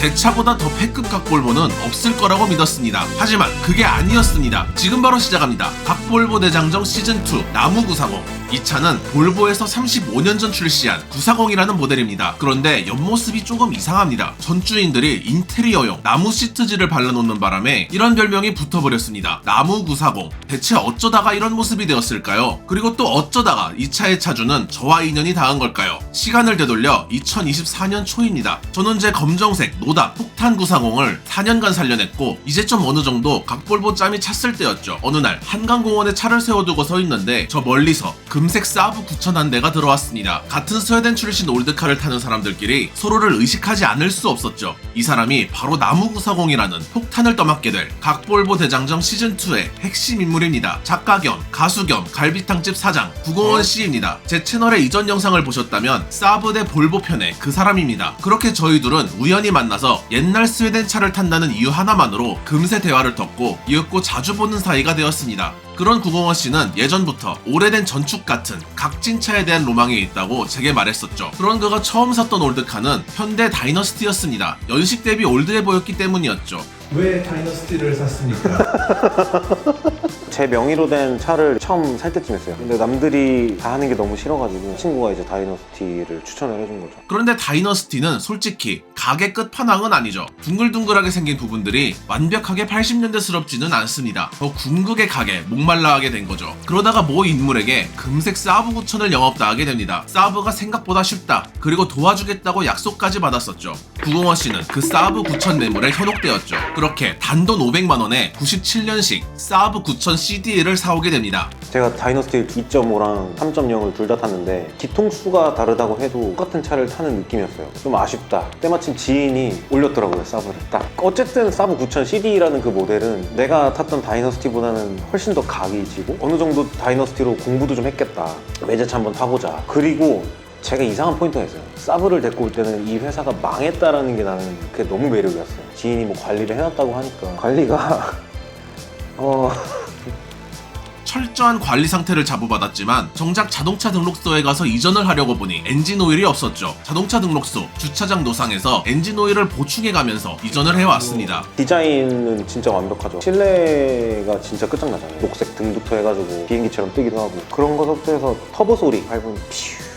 제 차보다 더 패급 각볼보는 없을 거라고 믿었습니다. 하지만 그게 아니었습니다. 지금 바로 시작합니다. 각볼보 대장정 시즌2 나무 940. 이 차는 볼보에서 35년 전 출시한 940이라는 모델입니다. 그런데 옆모습이 조금 이상합니다. 전주인들이 인테리어용 나무 시트지를 발라놓는 바람에 이런 별명이 붙어버렸습니다. 나무 940. 대체 어쩌다가 이런 모습이 되었을까요? 그리고 또 어쩌다가 이 차의 차주는 저와 인연이 닿은 걸까요? 시간을 되돌려 2024년 초입니다. 저는 제 검정색 노다 폭탄 940을 4년간 살려냈고 이제 좀 어느 정도 각볼보 짬이 찼을 때였죠. 어느 날 한강공원에 차를 세워두고 서 있는데 저 멀리서 금색 사브 9000한 대가 들어왔습니다. 같은 스웨덴 출신 올드카를 타는 사람들끼리 서로를 의식하지 않을 수 없었죠. 이 사람이 바로 나무 940이라는 폭탄을 떠맡게 될 각볼보 대장정 시즌2의 핵심 인물입니다. 작가 겸 가수 겸 갈비탕집 사장 구공원 씨입니다. 제 채널의 이전 영상을 보셨다면 사브 대 볼보 편의 그 사람입니다. 그렇게 저희 둘은 우연히 만나서 옛날 스웨덴 차를 탄다는 이유 하나만으로 금세 대화를 텄고 이윽고 자주 보는 사이가 되었습니다. 그런 구공원 씨는 예전부터 오래된 전축 같은 각진차에 대한 로망이 있다고 제게 말했었죠. 그런 그가 처음 샀던 올드카는 현대 다이너스티였습니다. 연식 대비 올드해 보였기 때문이었죠. 왜 다이너스티를 샀습니까? 제 명의로 된 차를 처음 살 때쯤 했어요. 근데 남들이 다 하는 게 너무 싫어가지고 친구가 이제 다이너스티를 추천을 해준 거죠. 그런데 다이너스티는 솔직히 가게 끝판왕은 아니죠. 둥글둥글하게 생긴 부분들이 완벽하게 80년대스럽지는 않습니다. 더 궁극의 가게, 목말라하게 된 거죠. 그러다가 모 인물에게 금색 사브 9000을 영업당하게 됩니다. 사브가 생각보다 쉽다. 그리고 도와주겠다고 약속까지 받았었죠. 구공원 씨는 그 사브 9000 매물에 현혹되었죠. 그렇게 단돈 500만 원에 97년식 사브 9000 CD를 사오게 됩니다. 제가 다이너스티 2.5랑 3.0을 둘 다 탔는데 기통수가 다르다고 해도 똑같은 차를 타는 느낌이었어요. 좀 아쉽다. 때마침 지인이 올렸더라고요, 사브를. 딱. 어쨌든 사브 9000 CD라는 그 모델은 내가 탔던 다이너스티보다는 훨씬 더 각이 지고 어느 정도 다이너스티로 공부도 좀 했겠다. 매제차 한번 타보자. 그리고 제가 이상한 포인트가 있어요. 사브를 데리고 올 때는 이 회사가 망했다라는 게 나는 그게 너무 매력이었어요. 지인이 뭐 관리를 해놨다고 하니까 관리가 어 철저한 관리 상태를 자부받았지만 정작 자동차 등록소에 가서 이전을 하려고 보니 엔진 오일이 없었죠. 자동차 등록소, 주차장 노상에서 엔진 오일을 보충해 가면서 이전을 해왔습니다. 디자인은 진짜 완벽하죠. 실내가 진짜 끝장나잖아요. 녹색 등부터 해가지고 비행기처럼 뜨기도 하고 그런 것부터 해서 터보 소리 밟으면 피슈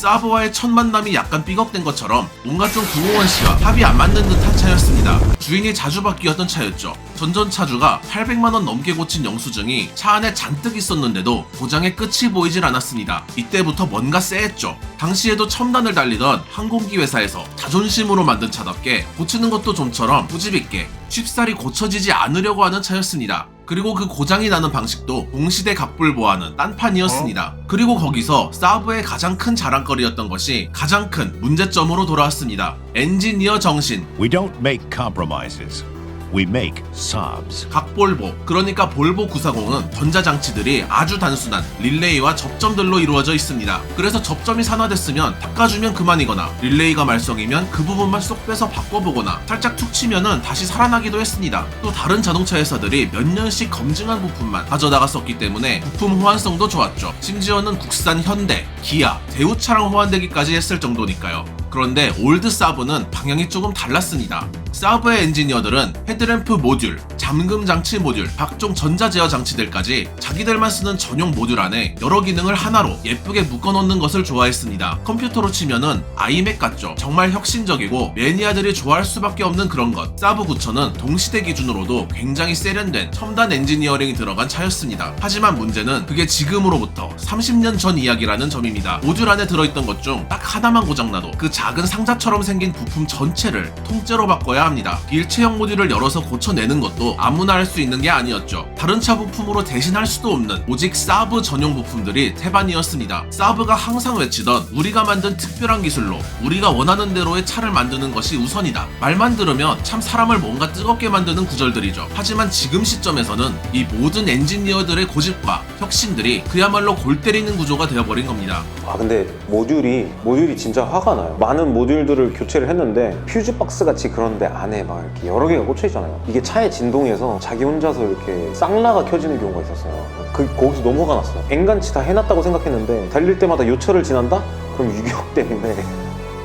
사브와의 첫 만남이 약간 삐걱된 것처럼 뭔가 좀 구공원 씨와 합이 안 맞는 듯한 차였습니다. 주인이 자주 바뀌었던 차였죠. 전전 차주가 800만원 넘게 고친 영수증이 차 안에 잔뜩 있었는데도 고장의 끝이 보이질 않았습니다. 이때부터 뭔가 쎄했죠. 당시에도 첨단을 달리던 항공기 회사에서 자존심으로 만든 차답게 고치는 것도 좀처럼 고집있게 쉽사리 고쳐지지 않으려고 하는 차였습니다. 그리고 그 고장이 나는 방식도 동시대 각불보하는 딴판이었습니다. 그리고 거기서 사브의 가장 큰 자랑거리였던 것이 가장 큰 문제점으로 돌아왔습니다. 엔지니어 정신, We don't make compromises. We make Saabs. 각볼보, 그러니까 볼보 940은 전자장치들이 아주 단순한 릴레이와 접점들로 이루어져 있습니다. 그래서 접점이 산화됐으면 닦아주면 그만이거나 릴레이가 말썽이면 그 부분만 쏙 빼서 바꿔보거나 살짝 툭 치면은 다시 살아나기도 했습니다. 또 다른 자동차 회사들이 몇 년씩 검증한 부품만 가져다가 썼기 때문에 부품 호환성도 좋았죠. 심지어는 국산 현대, 기아, 대우 차랑 호환되기까지 했을 정도니까요. 그런데 올드 사브는 방향이 조금 달랐습니다. 사브의 엔지니어들은 헤드램프 모듈, 잠금 장치 모듈, 각종 전자 제어 장치들까지 자기들만 쓰는 전용 모듈 안에 여러 기능을 하나로 예쁘게 묶어놓는 것을 좋아했습니다. 컴퓨터로 치면은 아이맥 같죠. 정말 혁신적이고 매니아들이 좋아할 수밖에 없는 그런 것. 사브 9000은 동시대 기준으로도 굉장히 세련된 첨단 엔지니어링이 들어간 차였습니다. 하지만 문제는 그게 지금으로부터 30년 전 이야기라는 점입니다. 모듈 안에 들어있던 것 중 딱 하나만 고장나도 그 작은 상자처럼 생긴 부품 전체를 통째로 바꿔야 합니다. 일체형 모듈을 열어서 고쳐내는 것도 아무나 할 수 있는 게 아니었죠. 다른 차 부품으로 대신할 수도 없는 오직 사브 전용 부품들이 태반이었습니다. 사브가 항상 외치던 우리가 만든 특별한 기술로 우리가 원하는 대로의 차를 만드는 것이 우선이다. 말만 들으면 참 사람을 뭔가 뜨겁게 만드는 구절들이죠. 하지만 지금 시점에서는 이 모든 엔지니어들의 고집과 혁신들이 그야말로 골 때리는 구조가 되어버린 겁니다. 아 근데 모듈이 모듈이 진짜 화가 나요. 많은 모듈들을 교체를 했는데 퓨즈 박스 같이 그런데 안에 막 이렇게 여러 개가 꽂혀 있잖아요. 이게 차의 진동에서 자기 혼자서 이렇게 쌍라가 켜지는 경우가 있었어요. 그 거기서 너무 화가 났어요. 앵간치 다 해놨다고 생각했는데 달릴 때마다 요철을 지난다? 그럼 유격 때문에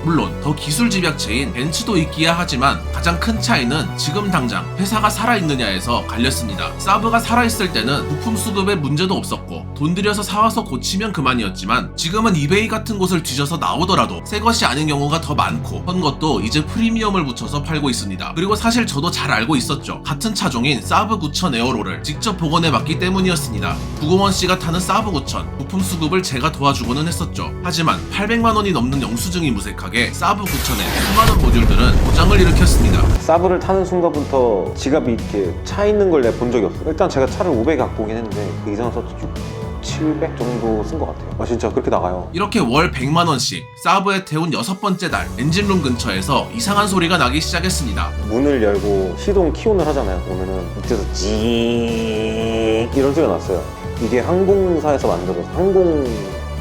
물론 더 기술 집약체인 벤츠도 있기야 하지만 가장 큰 차이는 지금 당장 회사가 살아있느냐에서 갈렸습니다. 사브가 살아있을 때는 부품 수급에 문제도 없었고 돈 들여서 사와서 고치면 그만이었지만 지금은 이베이 같은 곳을 뒤져서 나오더라도 새 것이 아닌 경우가 더 많고 한 것도 이제 프리미엄을 붙여서 팔고 있습니다. 그리고 사실 저도 잘 알고 있었죠. 같은 차종인 사브 9000 에어로를 직접 복원해봤기 때문이었습니다. 901씨가 타는 사브 9000 부품 수급을 제가 도와주고는 했었죠. 하지만 800만 원이 넘는 영수증이 무색하게 사브 9000의 수많은 모듈들은 고장을 일으켰습니다. 사브를 타는 순간부터 지갑이 이렇게 차 있는 걸 내가 본 적이 없어요. 일단 제가 차를 500 갖고 오긴 했는데 그 이상 썼죠. 700 정도 쓴 것 같아요. 아 진짜 그렇게 나가요. 이렇게 월 100만 원씩 사브에 태운 여섯 번째 달 엔진룸 근처에서 이상한 소리가 나기 시작했습니다. 문을 열고 시동 키온을 하잖아요. 그러면은 밑에서 징 이런 소리가 났어요. 이게 항공사에서 만들어서 항공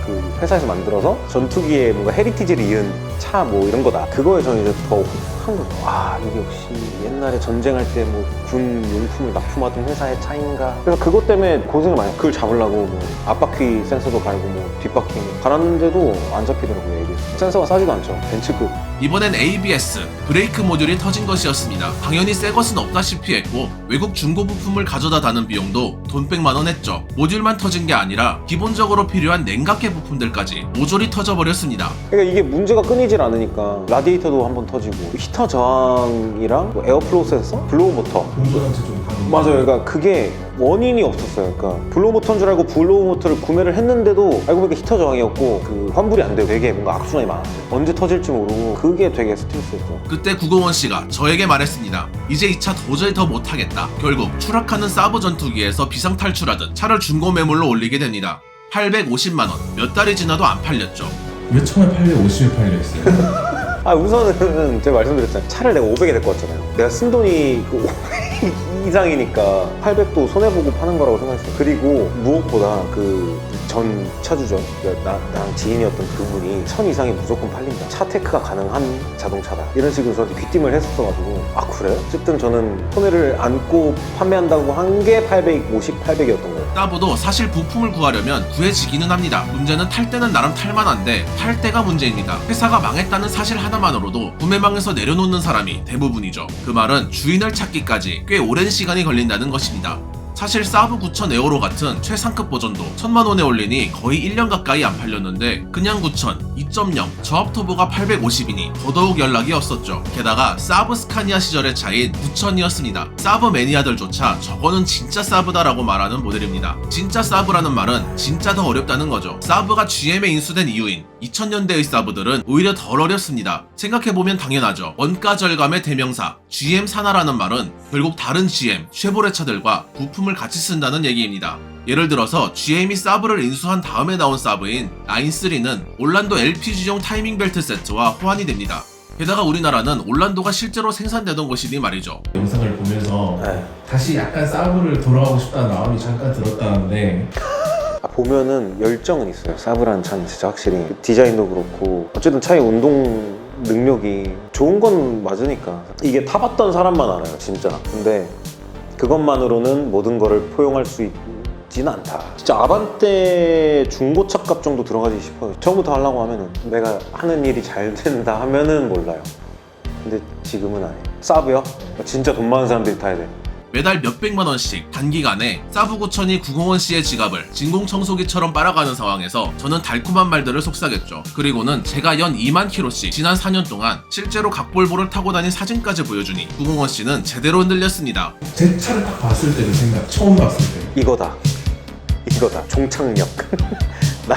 그 회사에서 만들어서 전투기에 뭔가 헤리티지를 이은 차 뭐 이런 거다. 그거에 저는 이제 더한 거죠. 아 이게 역시 옛날에 전쟁할 때 뭐 군 용품을 납품하던 회사의 차인가. 그래서 그것 때문에 고생을 많이. 그걸 잡으려고 뭐 앞바퀴 센서도 갈고 뭐 뒷바퀴 갈았는데도 안 잡히더라고요. 센서가 싸지도 않죠. 벤츠급. 이번엔 ABS 브레이크 모듈이 터진 것이었습니다. 당연히 새 것은 없다시피 했고 외국 중고 부품을 가져다 다는 비용도 돈 100만 원 했죠. 모듈만 터진 게 아니라 기본적으로 필요한 냉각계 부품들까지 모조리 터져버렸습니다. 그러니까 이게 문제가 끊이질 않으니까 라디에이터도 한번 터지고 히터 저항이랑 뭐 에어플로우 센서, 블로우 모터 좀 맞아요. 그러니까 그게 원인이 없었어요. 그러니까 블로우 모터인 줄 알고 블로우 모터를 구매를 했는데도 알고 보니까 히터 저항이었고 그 환불이 안 되고 되게 뭔가 악순환이 많았어요. 언제 터질지 모르고 그게 되게 스트레스였죠. 그때 구공원 씨가 저에게 말했습니다. 이제 이 차 도저히 더 못하겠다. 결국 추락하는 사브 전투기에서 비상 탈출하듯 차를 중고 매물로 올리게 됩니다. 850만 원. 몇 달이 지나도 안 팔렸죠. 왜 처음에 팔려 50에 팔려 있어요? 아 우선은 제가 말씀드렸잖아요. 차를 내가 500에 데리고 왔잖아요. 내가 쓴 돈이 그500 이상이니까 800도 손해보고 파는 거라고 생각했어요. 그리고 무엇보다 그 전 차주죠. 그러니까 나, 나랑 지인이었던 그분이 1000 이상이 무조건 팔린다. 차 테크가 가능한 자동차다. 이런 식으로 저한테 귀띔을 했었어가지고 아 그래? 어쨌든 저는 손해를 안고 판매한다고 한 게 850, 800이었던 거예요. 사브도 사실 부품을 구하려면 구해지기는 합니다. 문제는 탈 때는 나름 탈만한데 팔 때가 문제입니다. 회사가 망했다는 사실 하나만으로도 구매망에서 내려놓는 사람이 대부분이죠. 그 말은 주인을 찾기까지 꽤 오랜 시간이 걸린다는 것입니다. 사실 사브 9000 에어로 같은 최상급 버전도 천만 원에 올리니 거의 1년 가까이 안 팔렸는데 그냥 9000 2.0 저압 터보가 850이니 더더욱 연락이 없었죠. 게다가 사브 스카니아 시절의 차인 9000이었습니다. 사브 매니아들조차 저거는 진짜 사브다라고 말하는 모델입니다. 진짜 사브라는 말은 진짜 더 어렵다는 거죠. 사브가 GM에 인수된 이유인 2000년대의 사브들은 오히려 덜 어렵습니다. 생각해보면 당연하죠. 원가 절감의 대명사 GM 산하라는 말은 결국 다른 GM, 쉐보레 차들과 부품 을 같이 쓴다는 얘기입니다. 예를 들어서 GM이 사브를 인수한 다음에 나온 사브인 93는 올란도 LPG용 타이밍 벨트 세트와 호환이 됩니다. 게다가 우리나라는 올란도가 실제로 생산되던 곳이니 말이죠. 영상을 보면서 네. 다시 약간 사브를 돌아가고 싶다는 마음이 잠깐 들었다는데 아, 보면은 열정은 있어요. 사브라는 차는 진짜 확실히 디자인도 그렇고 어쨌든 차의 운동 능력이 좋은 건 맞으니까 이게 타봤던 사람만 알아요, 진짜. 근데 그것만으로는 모든 거를 포용할 수 있지는 않다. 진짜 아반떼 중고차 값 정도 들어가지 싶어요. 처음부터 하려고 하면은 내가 하는 일이 잘 된다 하면은 몰라요. 근데 지금은 아니에요. 사브요? 진짜 돈 많은 사람들이 타야 돼. 매달 몇백만 원씩 단기간에 9000이 901 씨의 지갑을 진공청소기처럼 빨아가는 상황에서 저는 달콤한 말들을 속삭였죠. 그리고는 제가 연 2만 킬로씩 지난 4년 동안 실제로 각볼보를 타고 다닌 사진까지 보여주니 901 씨는 제대로 흔들렸습니다. 제 차를 딱 봤을 때도 생각 처음 봤을 때 이거다. 이거다. 종착역. 나,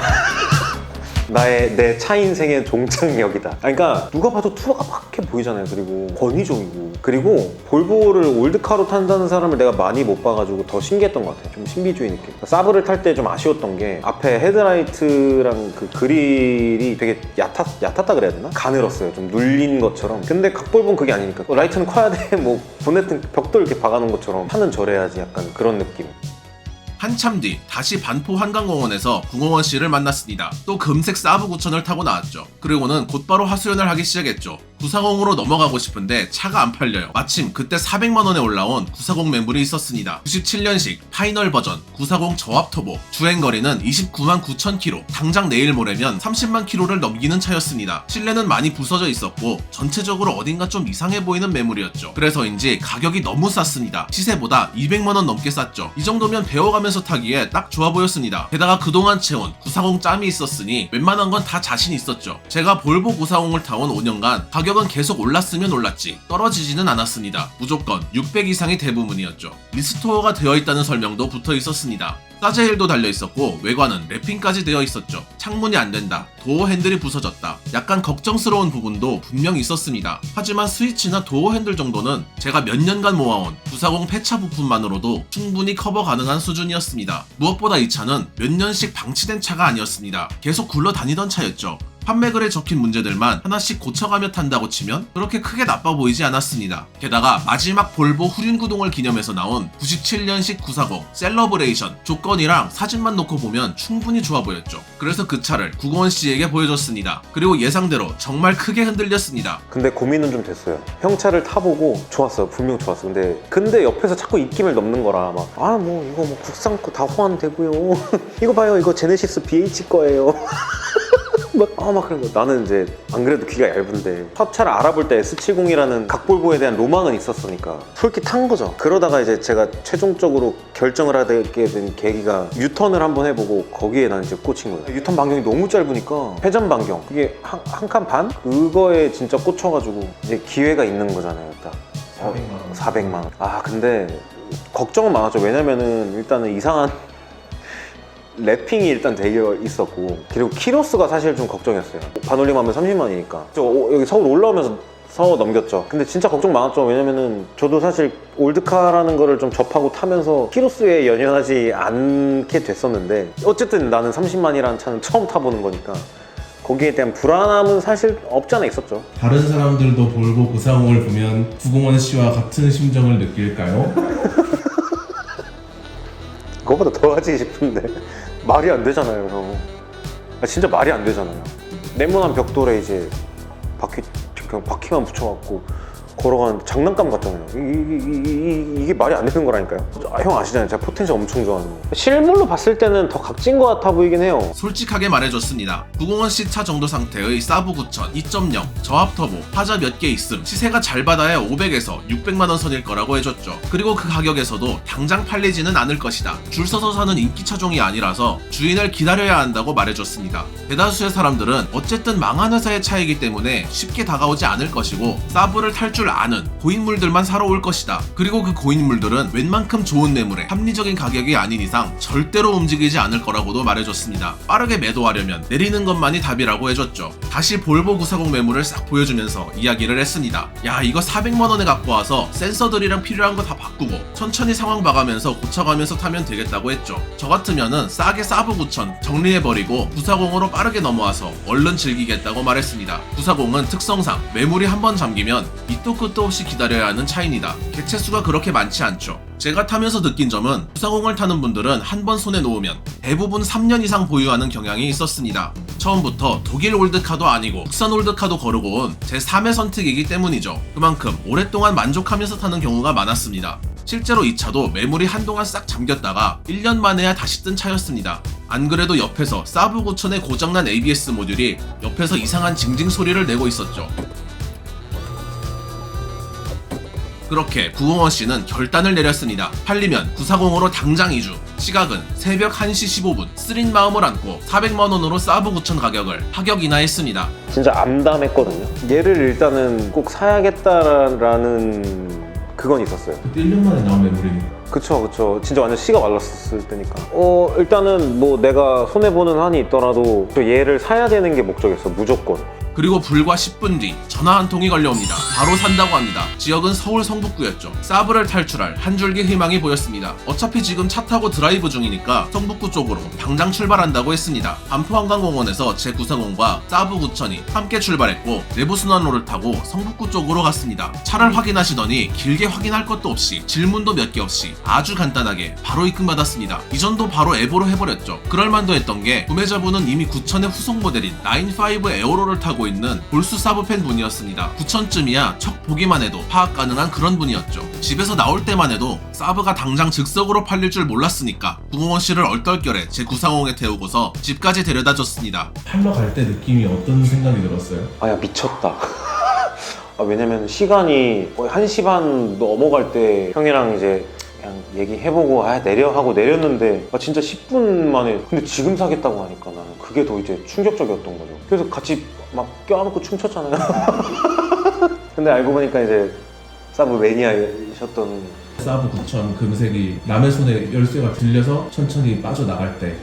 나의 내 차 인생의 종착역이다. 그러니까 누가 봐도 투어가 막해 보이잖아요. 그리고 권위적이고 그리고 볼보를 올드카로 탄다는 사람을 내가 많이 못 봐가지고 더 신기했던 것 같아요. 좀 신비주의 느낌. 사브를 탈 때 좀 아쉬웠던 게 앞에 헤드라이트랑 그 그릴이 되게 얕았, 얕았다 그래야 되나? 가늘었어요. 좀 눌린 것처럼. 근데 각볼보는 그게 아니니까 어, 라이트는 커야 돼. 뭐 보네트 벽돌 이렇게 박아놓은 것처럼 하는 절해야지 약간 그런 느낌. 한참 뒤 다시 반포 한강공원에서 901 씨를 만났습니다. 또 금색 사브 9000을 타고 나왔죠. 그리고는 곧바로 하수연을 하기 시작했죠. 940으로 넘어가고 싶은데 차가 안 팔려요. 마침 그때 400만원에 올라온 940 매물이 있었습니다. 97년식 파이널 버전 940 저압 터보 주행거리는 29만 9천 킬로 당장 내일 모레면 30만 킬로를 넘기는 차였습니다. 실내는 많이 부서져 있었고 전체적으로 어딘가 좀 이상해 보이는 매물이었죠. 그래서인지 가격이 너무 쌌습니다. 시세보다 200만원 넘게 쌌죠. 이 정도면 배워가면서 타기에 딱 좋아 보였습니다. 게다가 그동안 채운 940 짬이 있었으니 웬만한 건 다 자신 있었죠. 제가 볼보 940을 타온 5년간 가격 은 계속 올랐으면 올랐지 떨어지지는 않았습니다. 무조건 600 이상이 대부분이었죠. 리스토어가 되어 있다는 설명도 붙어 있었습니다. 사제힐도 달려 있었고 외관은 랩핑까지 되어 있었죠. 창문이 안 된다. 도어 핸들이 부서졌다. 약간 걱정스러운 부분도 분명 있었습니다. 하지만 스위치나 도어 핸들 정도는 제가 몇 년간 모아온 940 폐차 부품만으로도 충분히 커버 가능한 수준이었습니다. 무엇보다 이 차는 몇 년씩 방치된 차가 아니었습니다. 계속 굴러다니던 차였죠. 판매글에 적힌 문제들만 하나씩 고쳐가며 탄다고 치면 그렇게 크게 나빠 보이지 않았습니다. 게다가 마지막 볼보 후륜구동을 기념해서 나온 97년식 940 셀러브레이션 조건이랑 사진만 놓고 보면 충분히 좋아 보였죠. 그래서 그 차를 구고원 씨에게 보여줬습니다. 그리고 예상대로 정말 크게 흔들렸습니다. 근데 고민은 좀 됐어요. 형 차를 타보고 좋았어요. 분명 좋았어. 근데 근데 옆에서 자꾸 입김을 넘는 거라 막 아 뭐 이거 뭐 국산 거 다 호환되고요. 이거 봐요. 이거 제네시스 BH 거예요. 막, 아, 막 그런 거. 나는 이제 안 그래도 귀가 얇은데 첫 차를 알아볼 때 S70이라는 각볼보에 대한 로망은 있었으니까 솔깃 탄 거죠. 그러다가 이제 제가 최종적으로 결정을 하게 된 계기가 유턴을 한번 해보고 거기에 난 이제 꽂힌 거예요. 유턴 반경이 너무 짧으니까 회전 반경 그게 한한칸 반? 그거에 진짜 꽂혀가지고 이제 기회가 있는 거잖아요. 딱. 어, 400만 원. 400만 원. 아 근데 걱정은 많았죠. 왜냐면은 일단은 이상한 랩핑이 일단 되어 있었고 그리고 키로수가 사실 좀 걱정이었어요. 반올림하면 30만이니까. 저 오- 여기 서울 올라오면서 서 넘겼죠. 근데 진짜 걱정 많았죠. 왜냐면은 저도 사실 올드카라는 거를 좀 접하고 타면서 키로수에 연연하지 않게 됐었는데 어쨌든 나는 30만이라는 차는 처음 타보는 거니까 거기에 대한 불안함은 사실 없지 않아 있었죠. 다른 사람들도 볼보 940을 보면 구공원 씨와 같은 심정을 느낄까요? 그거보다 더 하지 싶은데 말이 안 되잖아요 형. 아, 진짜 말이 안 되잖아요. 네모난 벽돌에 이제 바퀴 그냥 바퀴만 붙여갖고 걸어가는 장난감 같잖아요 이, 게 말이 안 되는 거라니까요 아, 형 아시잖아요 제가 포텐셜 엄청 좋아하는 거 실물로 봤을 때는 더 각진 것 같아 보이긴 해요 솔직하게 말해줬습니다. 901C 차 정도 상태의 사부 9000 2.0 저압 터보 하자 몇 개 있음 시세가 잘 받아야 500에서 600만 원 선일 거라고 해줬죠. 그리고 그 가격에서도 당장 팔리지는 않을 것이다. 줄 서서 사는 인기 차종이 아니라서 주인을 기다려야 한다고 말해줬습니다. 대다수의 사람들은 어쨌든 망한 회사의 차이기 때문에 쉽게 다가오지 않을 것이고 사부를 탈줄 아는 고인물들만 사러 올 것이다. 그리고 그 고인물들은 웬만큼 좋은 매물에 합리적인 가격이 아닌 이상 절대로 움직이지 않을 거라고도 말해줬습니다. 빠르게 매도하려면 내리는 것만이 답이라고 해줬죠. 다시 볼보 940 매물을 싹 보여주면서 이야기를 했습니다. 야 이거 400만 원에 갖고 와서 센서들이랑 필요한 거 다 바꾸고 천천히 상황 봐가면서 고쳐가면서 타면 되겠다고 했죠. 저 같으면은 싸게 사부 9000 정리해버리고 940으로 빠르게 넘어와서 얼른 즐기겠다고 말했습니다. 940은 특성상 매물이 한 번 잠기면 밑도 끝도 없이 기다려야 하는 차입니다. 개체수가 그렇게 많지 않죠. 제가 타면서 느낀 점은 940을 타는 분들은 한 번 손에 놓으면 대부분 3년 이상 보유하는 경향이 있었습니다. 처음부터 독일 올드카도 아니고 국산 올드카도 거르고 온 제 3의 선택이기 때문이죠. 그만큼 오랫동안 만족하면서 타는 경우가 많았습니다. 실제로 이 차도 매물이 한동안 싹 잠겼다가 1년 만에야 다시 뜬 차였습니다. 안 그래도 옆에서 사브 9000의 고장난 ABS 모듈이 옆에서 이상한 징징 소리를 내고 있었죠. 그렇게 901 씨는 결단을 내렸습니다. 팔리면 940으로 당장 이주. 시각은 새벽 1시 15분. 쓰린 마음을 안고 400만 원으로 9000 가격을 파격 인하했습니다. 진짜 암담했거든요 얘를 일단은 꼭 사야겠다라는 그건 있었어요 그때 1년 만에 나온 매물이니까 그쵸 그쵸 진짜 완전 씨가 말랐을 때니까 어 일단은 뭐 내가 손해보는 한이 있더라도 저 얘를 사야 되는 게 목적이었어 무조건 그리고 불과 10분 뒤 전화 한 통이 걸려옵니다. 바로 산다고 합니다. 지역은 서울 성북구였죠. 사브를 탈출할 한 줄기 희망이 보였습니다. 어차피 지금 차 타고 드라이브 중이니까 성북구 쪽으로 당장 출발한다고 했습니다. 반포한강공원에서 제 930과 사브 9000이 함께 출발했고 내부 순환로를 타고 성북구 쪽으로 갔습니다. 차를 확인하시더니 길게 확인할 것도 없이 질문도 몇 개 없이 아주 간단하게 바로 입금받았습니다. 이전도 바로 앱으로 해버렸죠. 그럴만도 했던 게 구매자분은 이미 9000의 후속 모델인 95 에어로를 타고 있는 볼수 사브 팬 분이었습니다. 9천쯤이야 척 보기만 해도 파악 가능한 그런 분이었죠. 집에서 나올 때만 해도 사브가 당장 즉석으로 팔릴 줄 몰랐으니까 구공원 씨를 얼떨결에 제 구상홍에 태우고서 집까지 데려다 줬습니다. 팔러 갈 때 느낌이 어떤 생각이 들었어요? 아야 미쳤다. 아, 왜냐면 시간이 거의 1시 반 넘어갈 때 형이랑 이제 그냥 얘기해보고 아 내려 하고 내렸는데 아, 진짜 10분 만에 근데 지금 사겠다고 하니까 나는 그게 더 이제 충격적이었던 거죠. 그래서 같이 막 껴안고 춤췄잖아요. 근데 알고 보니까 이제 사브 매니아이셨던 사브 9천 금색이 남의 손에 열쇠가 들려서 천천히 빠져나갈 때.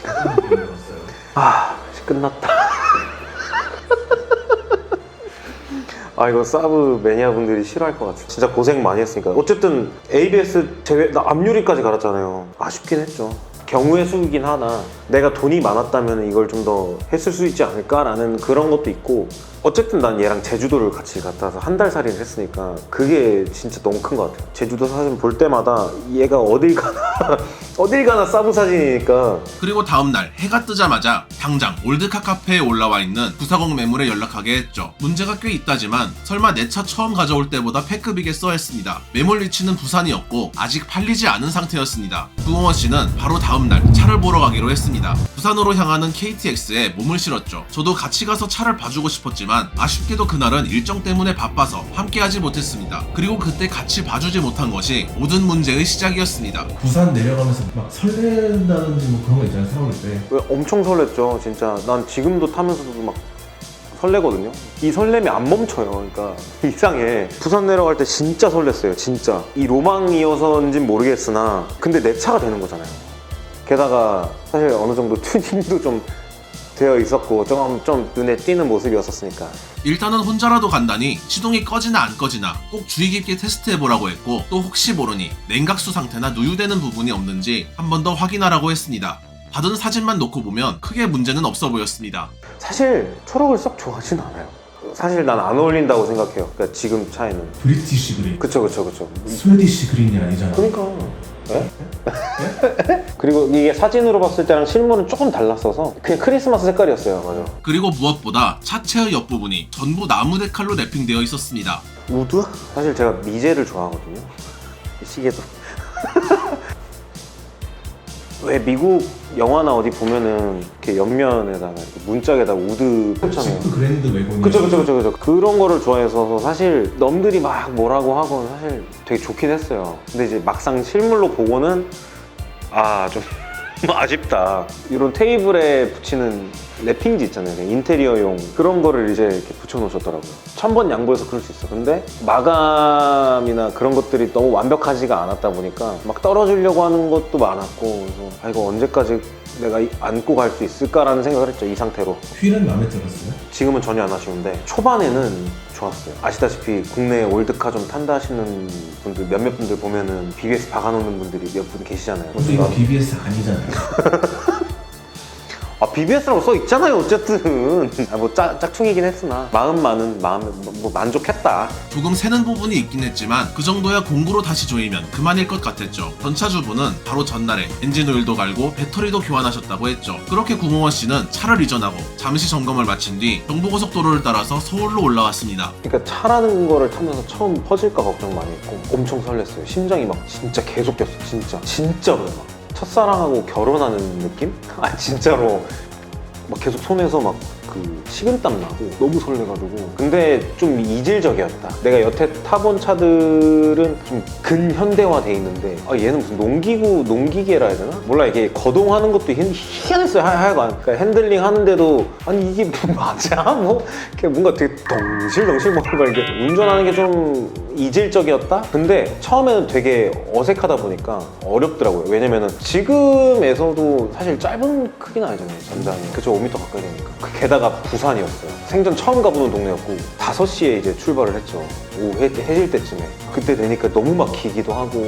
아 끝났다. 아 이거 사브 매니아 분들이 싫어할 것 같아. 진짜 고생 많이 했으니까. 어쨌든 ABS 제외 나 앞유리까지 갈았잖아요. 아쉽긴 했죠. 경우의 수이긴 하나 내가 돈이 많았다면 이걸 좀 더 했을 수 있지 않을까라는 그런 것도 있고 어쨌든 난 얘랑 제주도를 같이 갔다 와서 한 달 살이를 했으니까 그게 진짜 너무 큰 것 같아요 제주도 사진 볼 때마다 얘가 어딜 가나 어딜 가나 사브 사진이니까 그리고 다음날 해가 뜨자마자 당장 올드카 카페에 올라와 있는 부사공 매물에 연락하게 했죠. 문제가 꽤 있다지만 설마 내 차 처음 가져올 때보다 패급이겠어 했습니다. 매물 위치는 부산이었고 아직 팔리지 않은 상태였습니다. 구홍원 씨는 바로 다음날 차를 보러 가기로 했습니다. 부산으로 향하는 KTX에 몸을 실었죠. 저도 같이 가서 차를 봐주고 싶었지만 아쉽게도 그날은 일정 때문에 바빠서 함께하지 못했습니다. 그리고 그때 같이 봐주지 못한 것이 모든 문제의 시작이었습니다. 부산 내려가면서 막 설렌다든지 뭐 그런 거 있잖아요 세울 때. 왜 엄청 설렜죠? 진짜. 난 지금도 타면서도 막 설레거든요. 이 설렘이 안 멈춰요. 그러니까 이상해. 부산 내려갈 때 진짜 설렜어요 진짜. 이 로망이어서인진 모르겠으나 근데 내 차가 되는 거잖아요 게다가 사실 어느 정도 튜닝도 좀 되어 있었고 좀, 좀 눈에 띄는 모습이었었으니까. 일단은 혼자라도 간다니 시동이 꺼지나 안 꺼지나 꼭 주의 깊게 테스트해보라고 했고 또 혹시 모르니 냉각수 상태나 누유되는 부분이 없는지 한 번 더 확인하라고 했습니다. 받은 사진만 놓고 보면 크게 문제는 없어 보였습니다. 사실 초록을 썩 좋아하진 않아요. 사실 난 안 어울린다고 생각해요. 그러니까 지금 차에는. 브리티시 그린. 그쵸 그쵸 그쵸. 스웨디시 그린이 아니잖아 그러니까. 예? 그리고 이게 사진으로 봤을 때랑 실물은 조금 달랐어서 그냥 크리스마스 색깔이었어요. 맞아. 그리고 무엇보다 차체의 옆부분이 전부 나무 데칼로 랩핑되어 있었습니다. 우드? 사실 제가 미제를 좋아하거든요. 이 시계도. 왜 미국 영화나 어디 보면은 이렇게 옆면에다가 이렇게 문짝에다가 우드 펼잖아요. 지프 그랜드 외곤이 그쵸 그쵸 그쵸 그쵸 그런 거를 좋아해서 사실 넘들이 막 뭐라고 하고 사실 되게 좋긴 했어요 근데 이제 막상 실물로 보고는 아좀 아쉽다. 이런 테이블에 붙이는 랩핑지 있잖아요. 인테리어용. 그런 거를 이제 이렇게 붙여 놓으셨더라고요. 천번 양보해서 그럴 수 있어. 근데 마감이나 그런 것들이 너무 완벽하지가 않았다 보니까 막 떨어지려고 하는 것도 많았고 그래서 아 이거 언제까지 내가 이- 안고 갈 수 있을까라는 생각을 했죠 이 상태로 휠은 마음에 들었어요? 지금은 전혀 안 아쉬운데 초반에는 좋았어요. 아시다시피 국내 올드카 좀 탄다 하시는 분들 몇몇 분들 보면은 BBS 박아놓는 분들이 몇 분 계시잖아요. 근데 이거 BBS 아니잖아요 아 BBS라고 써 있잖아요. 어쨌든 아, 뭐 짝, 짝퉁이긴 했으나 마음만은 마음 뭐 만족했다. 조금 새는 부분이 있긴 했지만 그 정도야 공구로 다시 조이면 그만일 것 같았죠. 전차주분은 바로 전날에 엔진 오일도 갈고 배터리도 교환하셨다고 했죠. 그렇게 구공원 씨는 차를 이전하고 잠시 점검을 마친 뒤 경부고속도로를 따라서 서울로 올라왔습니다. 그러니까 차라는 거를 타면서 처음 퍼질까 걱정 많이 했고 엄청 설렜어요. 심장이 막 진짜 계속 뛰었어. 진짜 진짜로 막 첫사랑하고 결혼하는 느낌? 아 진짜로. 막 계속 손에서 막 그 식은땀 나고. 너무 설레가지고. 근데 좀 이질적이었다. 내가 여태 타본 차들은 좀 근현대화 돼 있는데 아 얘는 무슨 농기구 농기계라 해야 되나? 몰라 이게 거동하는 것도 희, 희한했어요. 하- 하여간. 그러니까 핸들링 하는데도 아니 이게 뭐 맞아? 뭐? 뭔가 되게 덩실덩실 뭔가 이게 운전하는 게좀 이질적이었다? 근데 처음에는 되게 어색하다 보니까 어렵더라고요. 왜냐면은 지금에서도 사실 짧은 크기는 아니잖아요 전장이. 그쵸 5m 가까이 되니까. 그 게다가 부산이었어요. 생전 처음 가보는 동네였고 5시에 이제 출발을 했죠. 오후 해, 해질 때쯤에. 그때 되니까 너무 막히기도 하고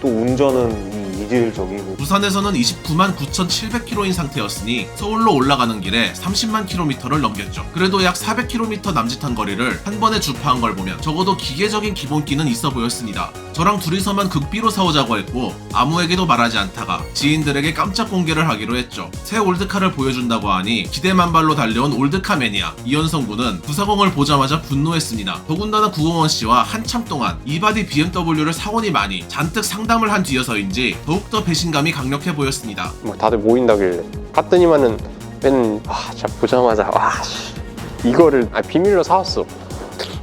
또 운전은 이 이질적이고 부산에서는 29만 9,700km인 상태였으니 서울로 올라가는 길에 30만 km를 넘겼죠. 그래도 약 400km 남짓한 거리를 한 번에 주파한 걸 보면 적어도 기계적인 기본기는 있어 보였습니다. 저랑 둘이서만 극비로 싸우자고 했고 아무에게도 말하지 않다가 지인들에게 깜짝 공개를 하기로 했죠. 새 올드카를 보여준다고 하니 기대만발로 달려온 올드카 매니아 이현성 군은 구사공을 보자마자 분노했습니다. 더군다나 구공원 씨와 한참 동안 이바디 BMW를 사원이 많이 잔뜩 상담을 한 뒤여서인지 더 욱더 배신감이 강력해 보였습니다. 뭐 다들 모인다길래 갔더니만은 맨 아, 진짜 보자마자 와 씨, 이거를 아, 비밀로 사왔어.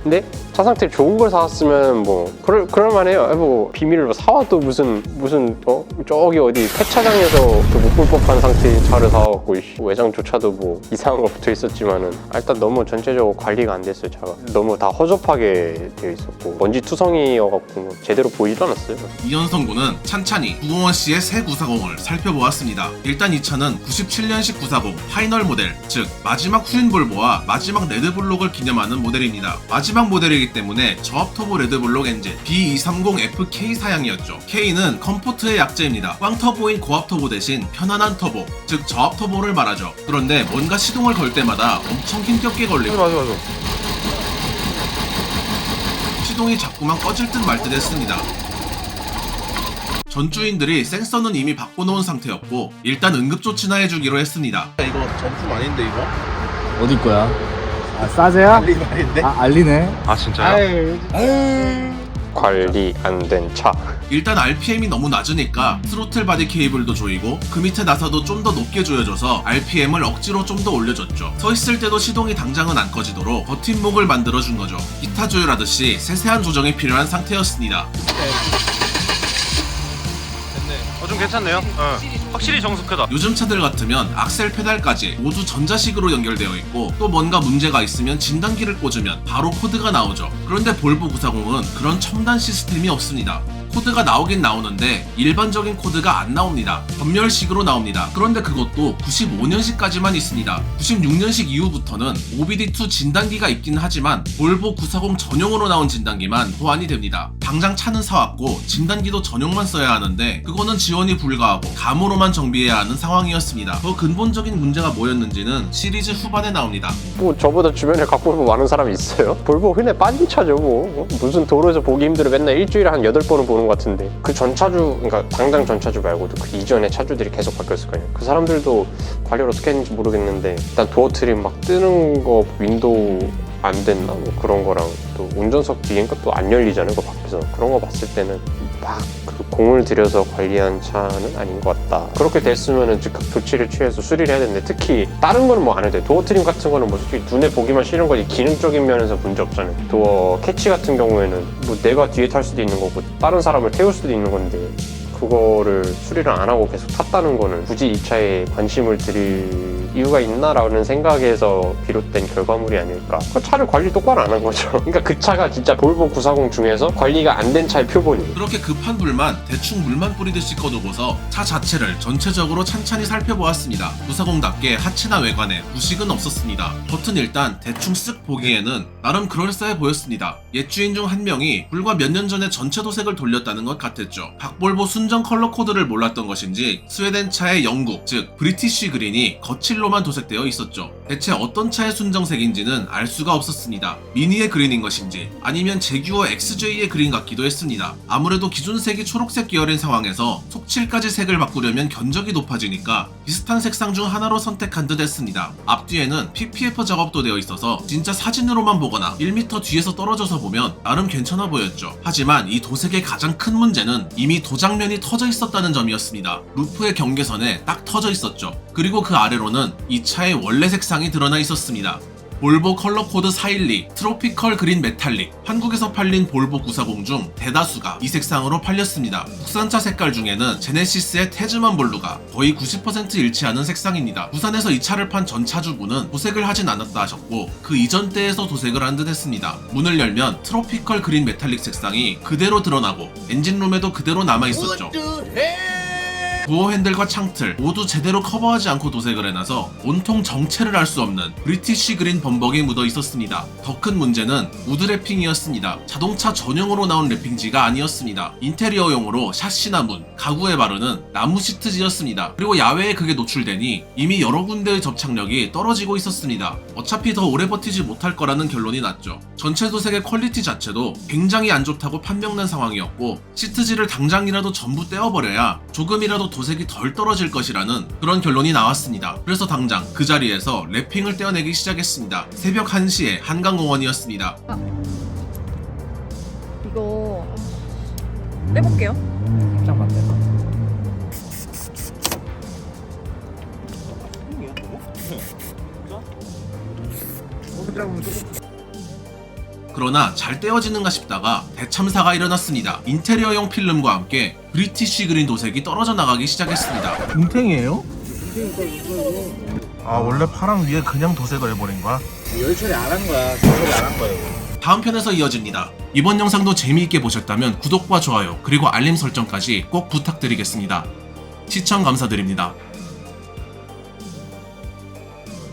근데 차 상태 좋은 걸 사왔으면 뭐 그럴 그럴만해요. 아, 뭐 비밀로 사와도 무슨 무슨 어 저기 어디 폐차장에서 그못볼 법한 상태의 차를 이씨, 외장조차도 뭐 이상한 거 붙어 있었지만은 아, 일단 너무 전체적으로 관리가 안 됐어요 차가 너무 다 허접하게 되어 있었고 먼지 투성이여갖고 뭐 제대로 보이지도 않았어요. 이현성 군은 찬찬히 구공원 씨의 새 구사공을 살펴보았습니다. 일단 이 차는 97년식 구사공 파이널 모델, 즉 마지막 후인 볼보와 마지막 레드블록을 기념하는 모델입니다. 마지막 모델이 기 때문에 저압 터보 레드블록 엔진 B230FK 사양이었죠. K는 컴포트의 약자입니다. 꽝 터보인 고압 터보 대신 편안한 터보, 즉 저압 터보를 말하죠. 그런데 뭔가 시동을 걸 때마다 엄청 힘겹게 걸리고 맞아 맞아. 시동이 자꾸만 꺼질 듯 말 듯 했습니다. 전주인들이 센서는 이미 바꿔놓은 상태였고 일단 응급조치나 해주기로 했습니다. 이거 정품 아닌데 이거? 어디 거야? 아 싸제야? 알리 말인데? 아 알리네. 아 진짜요? 관리 안 된 차. 일단 RPM이 너무 낮으니까 스로틀 바디 케이블도 조이고 그 밑에 나사도 좀 더 높게 조여줘서 RPM을 억지로 좀 더 올려줬죠. 서 있을 때도 시동이 당장은 안 꺼지도록 버팀목을 만들어준 거죠. 기타 조율하듯이 세세한 조정이 필요한 상태였습니다. 어 좀 괜찮네요. 어. 확실히 정숙하다. 요즘 차들 같으면 악셀 페달까지 모두 전자식으로 연결되어 있고 또 뭔가 문제가 있으면 진단기를 꽂으면 바로 코드가 나오죠. 그런데 볼보 940은 그런 첨단 시스템이 없습니다. 코드가 나오긴 나오는데 일반적인 코드가 안 나옵니다. 검열식으로 나옵니다. 그런데 그것도 95년식까지만 있습니다. 96년식 이후부터는 OBD2 진단기가 있긴 하지만 볼보 940 전용으로 나온 진단기만 보완이 됩니다. 당장 차는 사왔고 진단기도 전용만 써야 하는데 그거는 지원이 불가하고 감으로만 정비해야 하는 상황이었습니다. 더 근본적인 문제가 뭐였는지는 시리즈 후반에 나옵니다. 뭐 저보다 주변에 갖고 볼보 많은 사람이 있어요. 볼보 흔해 빠진 차죠 뭐. 어? 무슨 도로에서 보기 힘들어 맨날 일주일에 한 여덟 번은 보는 것 같은데 그 전차주 그러니까 당장 전차주 말고도 그 이전의 차주들이 계속 바뀌었을 거예요. 그 사람들도 관리를 어떻게 했는지 모르겠는데 일단 도어 트림 막 뜨는 거 윈도우 안 됐나 뭐 그런 거랑 또 운전석 뒤인가 또안 열리잖아요 그 밖에서 그런 거 봤을 때는 막 그 공을 들여서 관리한 차는 아닌 것 같다. 그렇게 됐으면은 즉각 조치를 취해서 수리를 해야 되는데 특히 다른 거는 뭐 안 해도 돼. 도어 트림 같은 거는 뭐 솔직히 눈에 보기만 싫은 거지 기능적인 면에서 문제 없잖아요. 도어 캐치 같은 경우에는 뭐 내가 뒤에 탈 수도 있는 거고 다른 사람을 태울 수도 있는 건데 그거를 수리를 안 하고 계속 탔다는 거는 굳이 이 차에 관심을 드릴 이유가 있나라는 생각에서 비롯된 결과물이 아닐까. 그 차를 관리 똑바로 안 한 거죠. 그러니까 그 차가 진짜 볼보 940 중에서 관리가 안 된 차의 표본이에요. 그렇게 급한 불만 대충 물만 뿌리듯이 꺼두고서 차 자체를 전체적으로 찬찬히 살펴보았습니다. 940답게 하체나 외관에 부식은 없었습니다. 겉은 일단 대충 쓱 보기에는 나름 그럴싸해 보였습니다. 옛 주인 중 한 명이 불과 몇 년 전에 전체 도색을 돌렸다는 것 같았죠. 박볼보 순정 컬러 코드를 몰랐던 것인지 스웨덴 차의 영국, 즉 브리티쉬 그린이 거칠 로만 도색되어 있었죠. 대체 어떤 차의 순정색인지는 알 수가 없었습니다. 미니의 그린인 것인지 아니면 제규어 XJ의 그린 같기도 했습니다. 아무래도 기존 색이 초록색 계열인 상황에서 속칠까지 색을 바꾸려면 견적이 높아지니까 비슷한 색상 중 하나로 선택한 듯 했습니다. 앞뒤에는 PPF 작업도 되어 있어서 진짜 사진으로만 보거나 1m 뒤에서 떨어져서 보면 나름 괜찮아 보였죠. 하지만 이 도색의 가장 큰 문제는 이미 도장면이 터져 있었다는 점이었습니다. 루프의 경계선에 딱 터져 있었죠. 그리고 그 아래로는 이 차의 원래 색상 이 드러나 있었습니다. 볼보 컬러 코드 412 트로피컬 그린 메탈릭 한국에서 팔린 볼보 940 중 대다수가 이 색상으로 팔렸습니다. 국산차 색깔 중에는 제네시스의 테즈만 블루가 거의 90% 일치하는 색상입니다. 부산에서 이 차를 판 전 차주분은 도색을 하진 않았다 하셨고 그 이전 때에서 도색을 한 듯 했습니다. 문을 열면 트로피컬 그린 메탈릭 색상이 그대로 드러나고 엔진룸에도 그대로 남아 있었죠. 도어 핸들과 창틀 모두 제대로 커버하지 않고 도색을 해놔서 온통 정체를 알 수 없는 브리티시 그린 범벅이 묻어 있었습니다. 더 큰 문제는 우드 랩핑이었습니다. 자동차 전용으로 나온 랩핑지가 아니었습니다. 인테리어용으로 샤시나 문, 가구에 바르는 나무 시트지였습니다. 그리고 야외에 그게 노출되니 이미 여러 군데의 접착력이 떨어지고 있었습니다. 어차피 더 오래 버티지 못할 거라는 결론이 났죠. 전체 도색의 퀄리티 자체도 굉장히 안 좋다고 판명난 상황이었고 시트지를 당장이라도 전부 떼어버려야 조금이라도 도 색이 덜 떨어질 것이라는 그런 결론이 나왔습니다. 그래서 당장 그 자리에서 랩핑을 떼어내기 시작했습니다. 새벽 1시에 한강공원이었습니다. 이거 빼볼게요. 살짝만 빼봐. 그러나 잘 떼어지는가 싶다가 대참사가 일어났습니다. 인테리어용 필름과 함께 브리티시 그린 도색이 떨어져 나가기 시작했습니다. 뭉탱이에요? 아 원래 파랑 위에 그냥 도색을 해버린 거야? 열처리 안 한 거야. 열처리 안 한 거야. 다음 편에서 이어집니다. 이번 영상도 재미있게 보셨다면 구독과 좋아요 그리고 알림 설정까지 꼭 부탁드리겠습니다. 시청 감사드립니다.